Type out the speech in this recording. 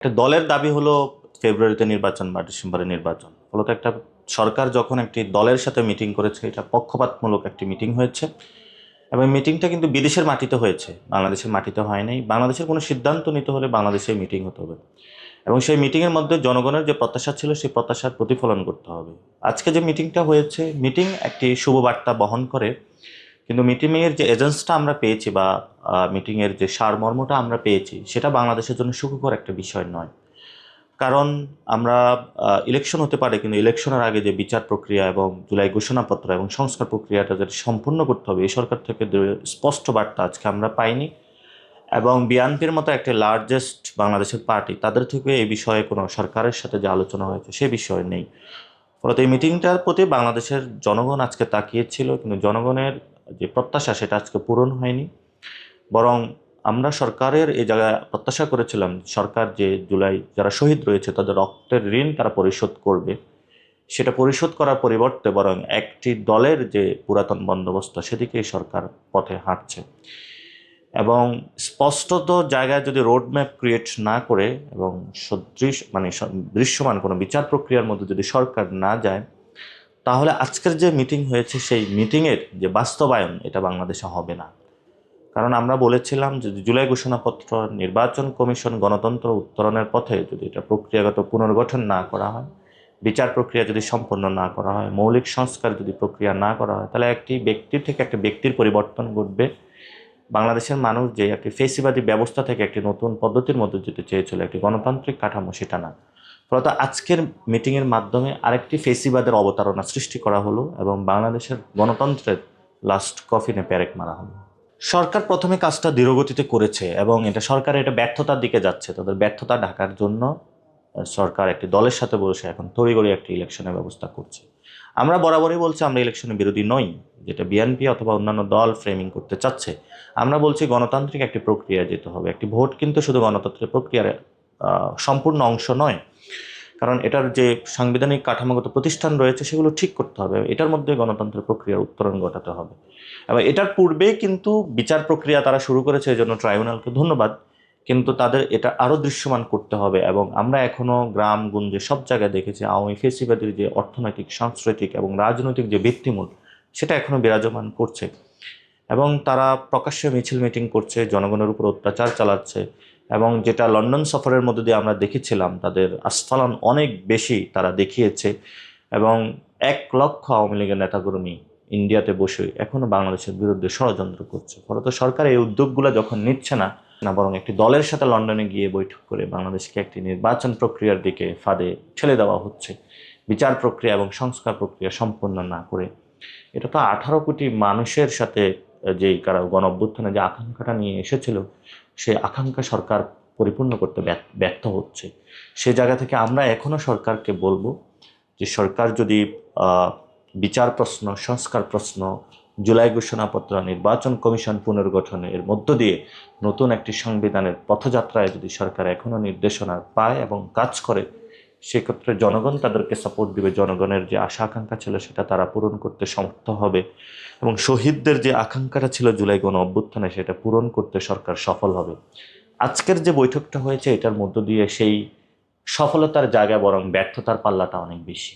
একটা দলের দাবি হলো ফেব্রুয়ারিতে নির্বাচন বা ডিসেম্বরে নির্বাচন। ফলত একটা সরকার যখন একটি দলের সাথে মিটিং করেছে, এটা পক্ষপাতমূলক একটি মিটিং হয়েছে এবং মিটিংটা কিন্তু বিদেশের মাটিতে হয়েছে। বাংলাদেশের মাটিতে হয় নাই। বাংলাদেশের কোনো সিদ্ধান্ত নিতে হলে বাংলাদেশে মিটিং হতে হবে। এবং সেই মিটিংয়ের মধ্যে জনগণের যে প্রত্যাশা ছিল, সেই প্রত্যাশার প্রতিফলন করতে হবে। আজকে যে মিটিংটা হয়েছে, মিটিং একটি শুভ বার্তা বহন করে কিন্তু মিটিংয়ের যে এজেন্সটা আমরা পেয়েছি বা মিটিংয়ের যে সারমর্মটা আমরা পেয়েছি, সেটা বাংলাদেশের জন্য সুখকর একটা বিষয় নয়। কারণ আমরা ইলেকশন হতে পারে, কিন্তু ইলেকশনের আগে যে বিচার প্রক্রিয়া এবং জুলাই ঘোষণাপত্র এবং সংস্কার প্রক্রিয়াটা যেটা সম্পূর্ণ করতে হবে এই সরকার থেকে স্পষ্ট বার্তা আজকে আমরা পাইনি এবং বিএনপির মতো একটা লার্জেস্ট বাংলাদেশের পার্টি তাদের থেকে এই বিষয়ে কোনো সরকারের সাথে যে আলোচনা হয়েছে, সে বিষয় নেই। ফলত এই মিটিংটার প্রতি বাংলাদেশের জনগণ আজকে তাকিয়েছিল কিন্তু জনগণের যে প্রত্যাশা সেটা আজকে পূরণ হয়নি। বরং আমরা সরকারের এই জায়গায় প্রত্যাশা করেছিলাম, সরকার যে জুলাই যারা শহীদ রয়েছে তাদের রক্তের ঋণ তারা পরিশোধ করবে। সেটা পরিশোধ করার পরিবর্তে বরং একটি দলের যে পুরাতন বন্দোবস্ত সেদিকেই সরকার পথে হাঁটছে। এবং স্পষ্টত জায়গায় যদি রোড ম্যাপ ক্রিয়েট না করে এবং সদৃশ মানে দৃশ্যমান কোনো বিচার প্রক্রিয়ার মধ্যে যদি সরকার না যায় তাহলে আজকের যে মিটিং হয়েছে, সেই মিটিংয়ের যে বাস্তবায়ন, এটা বাংলাদেশে হবে না। কারণ আমরা বলেছিলাম যে জুলাই ঘোষণাপত্র, নির্বাচন কমিশন, গণতন্ত্র উত্তরণের পথে যদি এটা প্রক্রিয়াগত পুনর্গঠন না করা হয়, বিচার প্রক্রিয়া যদি সম্পন্ন না করা হয়, মৌলিক সংস্কার যদি প্রক্রিয়া না করা হয়, তাহলে একটি ব্যক্তির থেকে একটা ব্যক্তির পরিবর্তন ঘটবে। বাংলাদেশের মানুষ যে একটি ফেসিবাদী ব্যবস্থা থেকে একটি নতুন পদ্ধতির মধ্যে যেতে চেয়েছিল, একটি গণতান্ত্রিক কাঠামো, সেটা না। ফলত আজকের মিটিংয়ের মাধ্যমে আরেকটি ফেসিবাদের অবতারণা সৃষ্টি করা হলো এবং বাংলাদেশের গণতন্ত্রের লাস্ট কফিনে প্যারেক মারা হলো। সরকার প্রথমে কাজটা ধীরগতিতে করেছে এবং এটা সরকার এটা ব্যর্থতার দিকে যাচ্ছে। তাদের ব্যর্থতা ঢাকার জন্য সরকার একটি দলের সাথে বসে এখন তড়িগড়ি একটি ইলেকশনের ব্যবস্থা করছে। আমরা বরাবরই বলছি আমরা ইলেকশনের বিরোধী নই, যেটা বিএনপি অথবা অন্যান্য দল ফ্রেমিং করতে চাচ্ছে। আমরা বলছি গণতান্ত্রিক একটি প্রক্রিয়া যেতে হবে। একটি ভোট কিন্তু শুধু গণতন্ত্রের প্রক্রিয়ার সম্পূর্ণ অংশ নয়। কারণ এটার যে সাংবিধানিক কাঠামোগত প্রতিষ্ঠান রয়েছে, সেগুলো ঠিক করতে হবে। এটার মধ্যে গণতন্ত্রের প্রক্রিয়ার উত্তরণ ঘটাতে হবে। এবং এটার পূর্বেই কিন্তু বিচার প্রক্রিয়া তারা শুরু করেছে, এই জন্য ট্রাইব্যুনালকে ধন্যবাদ। কিন্তু তাদের এটা আরও দৃশ্যমান করতে হবে এবং আমরা এখনও গ্রাম, গুঞ্জে সব জায়গায় দেখেছি, আওয়ামী ফেসিবাদের যে অর্থনৈতিক, সাংস্কৃতিক এবং রাজনৈতিক যে ভিত্তিমূল, সেটা এখনও বিরাজমান করছে। এবং তারা প্রকাশ্যে মিছিল মিটিং করছে, জনগণের উপর অত্যাচার চালাচ্ছে এবং যেটা লন্ডন সফরের মধ্যে দিয়ে আমরা দেখেছিলাম, তাদের আস্ফালন অনেক বেশি তারা দেখিয়েছে এবং এক লক্ষ আওয়ামী লীগের নেতাকর্মী ইন্ডিয়াতে বসে এখনও বাংলাদেশের বিরুদ্ধে ষড়যন্ত্র করছে। ফলত সরকার এই উদ্যোগগুলো যখন নিচ্ছে না না বরং একটি দলের সাথে লন্ডনে গিয়ে বৈঠক করে বাংলাদেশকে একটি নির্বাচন প্রক্রিয়ার দিকে ফাঁদে ঠেলে দেওয়া হচ্ছে, বিচার প্রক্রিয়া এবং সংস্কার প্রক্রিয়া সম্পন্ন না করে। এটা তো আঠারো কোটি মানুষের সাথে যেই কারা গণ অভ্যুত্থানে যে আকাঙ্ক্ষাটা নিয়ে এসেছিল সেই আকাঙ্ক্ষা সরকার পরিপূর্ণ করতে ব্যর্থ- হচ্ছে। সে জায়গা থেকে আমরা এখনও সরকারকে বলব যে সরকার যদি বিচার প্রশ্ন, সংস্কার প্রশ্ন, জুলাই ঘোষণাপত্র, নির্বাচন কমিশন পুনর্গঠনের মধ্য দিয়ে নতুন একটি সংবিধানের পথযাত্রায় যদি সরকার এখনও নির্দেশনা পায় এবং কাজ করে সেক্ষেত্রে জনগণ তাদেরকে সাপোর্ট দিবে। জনগণের যে আশা, আকাঙ্ক্ষা ছিল সেটা তারা পূরণ করতে সমর্থ হবে এবং শহীদদের যে আকাঙ্ক্ষাটা ছিল জুলাই গণ অভ্যুত্থানে সেটা পূরণ করতে সরকার সফল হবে। আজকের যে বৈঠকটা হয়েছে, এটার মধ্য দিয়ে সেই সফলতার জায়গা বরং ব্যর্থতার পাল্লাটা অনেক বেশি।